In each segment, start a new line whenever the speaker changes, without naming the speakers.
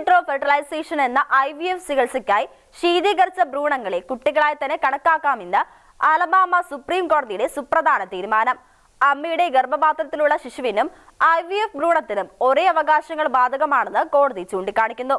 Vitro fertilization എന്ന I V F ചികിത്സയ്ക്കായി ശീതീകരിച്ച ഭ്രൂണങ്ങളെ കുട്ടികളായി തന്നെ കണക്കാക്കാമെന്ന് അലബാമ സുപ്രീം കോടതിയുടെ സുപ്രധാന തീരുമാനം. അമ്മയുടെ ഗർഭപാത്രത്തിലുള്ള ശിശുവിനും ഐ വി എഫ് ഭ്രൂണത്തിനും ഒരേ അവകാശങ്ങൾ ബാധകമാണെന്ന് കോടതി ചൂണ്ടിക്കാണിക്കുന്നു.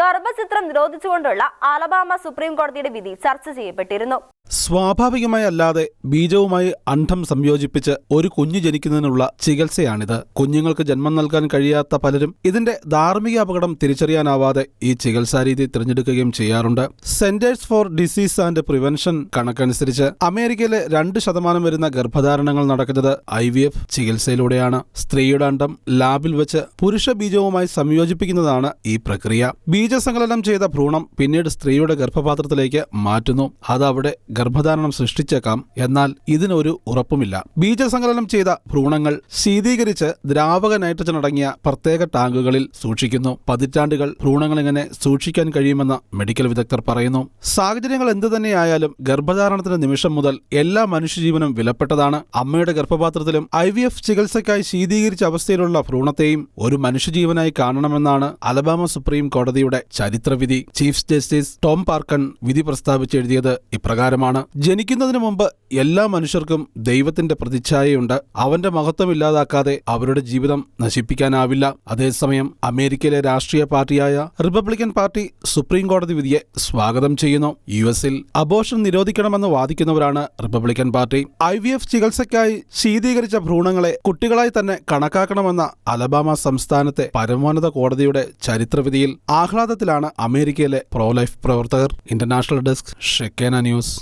ഗർഭചിത്രം നിരോധിച്ചുകൊണ്ടുള്ള അലബാമ സുപ്രീം കോടതിയുടെ വിധി ചർച്ച ചെയ്യപ്പെട്ടിരുന്നു.
സ്വാഭാവികമായി അല്ലാതെ ബീജവുമായി അണ്ഠം സംയോജിപ്പിച്ച് ഒരു കുഞ്ഞു ജനിക്കുന്നതിനുള്ള ചികിത്സയാണിത്. കുഞ്ഞുങ്ങൾക്ക് ജന്മം നൽകാൻ കഴിയാത്ത പലരും ഇതിന്റെ ധാർമ്മിക അപകടം തിരിച്ചറിയാനാവാതെ ഈ ചികിത്സാരീതി തിരഞ്ഞെടുക്കുകയും ചെയ്യാറുണ്ട്. Centres for disease and prevention കണക്കനുസരിച്ച് അമേരിക്കയിലെ രണ്ട് ശതമാനം വരുന്ന ഗർഭധാരണങ്ങൾ നടക്കുന്നത് ഐ വി എഫ് ചികിത്സയിലൂടെയാണ്. സ്ത്രീയുടെ അണ്ഡം ലാബിൽ വെച്ച് പുരുഷ ബീജവുമായി സംയോജിപ്പിക്കുന്നതാണ് ഈ പ്രക്രിയ. ബീജസങ്കലനം ചെയ്ത ഭ്രൂണം പിന്നീട് സ്ത്രീയുടെ ഗർഭപാത്രത്തിലേക്ക് മാറ്റുന്നു. അത് അവിടെ ഗർഭധാരണം സൃഷ്ടിച്ചേക്കാം. എന്നാൽ ഇതിനൊരു ഉറപ്പുമില്ല. ബീജസങ്കലനം ചെയ്ത ഭ്രൂണങ്ങൾ ശീതീകരിച്ച് ദ്രാവക നൈട്രജൻ അടങ്ങിയ പ്രത്യേക ടാങ്കുകളിൽ സൂക്ഷിക്കുന്നു. പതിറ്റാണ്ടുകൾ ഭ്രൂണങ്ങൾ ഇങ്ങനെ സൂക്ഷിക്കാൻ കഴിയുമെന്ന് മെഡിക്കൽ വിദഗ്ധർ പറയുന്നു. സാഹചര്യങ്ങൾ എന്തു തന്നെയായാലും ഗർഭധാരണത്തിന് നിമിഷം മുതൽ എല്ലാ മനുഷ്യജീവനും വിലപ്പെട്ടതാണ്. അമ്മയുടെ ഗർഭപാത്രത്തിലും ഐ വി എഫ് ചികിത്സയ്ക്കായി ശീതീകരിച്ച അവസ്ഥയിലുള്ള ഭ്രൂണത്തെയും ഒരു മനുഷ്യജീവനായി കാണണമെന്നാണ് അലബാമ സുപ്രീം കോടതിയുടെ ചരിത്രവിധി ചീഫ് ജസ്റ്റിസ് ടോം പാർക്കൺ വിധി പ്രസ്താവിച്ചെഴുതിയത് ഇപ്രകാരമാണ്. ജനിക്കുന്നതിന് മുമ്പ് എല്ലാ മനുഷ്യർക്കും ദൈവത്തിന്റെ പ്രതിച്ഛായയുണ്ട്. അവന്റെ മഹത്വം ഇല്ലാതാക്കാതെ അവരുടെ ജീവിതം നശിപ്പിക്കാനാവില്ല. അതേസമയം അമേരിക്കയിലെ രാഷ്ട്രീയ പാർട്ടിയായ റിപ്പബ്ലിക്കൻ പാർട്ടി സുപ്രീം കോടതി വിധിയെ സ്വാഗതം ചെയ്യുന്നു. യു എസിൽ അബോഷൻ നിരോധിക്കണമെന്ന് വാദിക്കുന്നവരാണ് Republican party. I V F ചികിത്സയ്ക്കായി ശീതീകരിച്ച ഭ്രൂണങ്ങളെ കുട്ടികളായി തന്നെ കണക്കാക്കണമെന്ന അലബാമ സംസ്ഥാനത്തെ പരമോന്നത കോടതിയുടെ ചരിത്രവിധിയിൽ ആഹ്ലാദത്തിലാണ് അമേരിക്കയിലെ പ്രോ ലൈഫ് പ്രവർത്തകർ. ഇന്റർനാഷണൽ ഡെസ്ക് ഷെക്കേന ന്യൂസ്.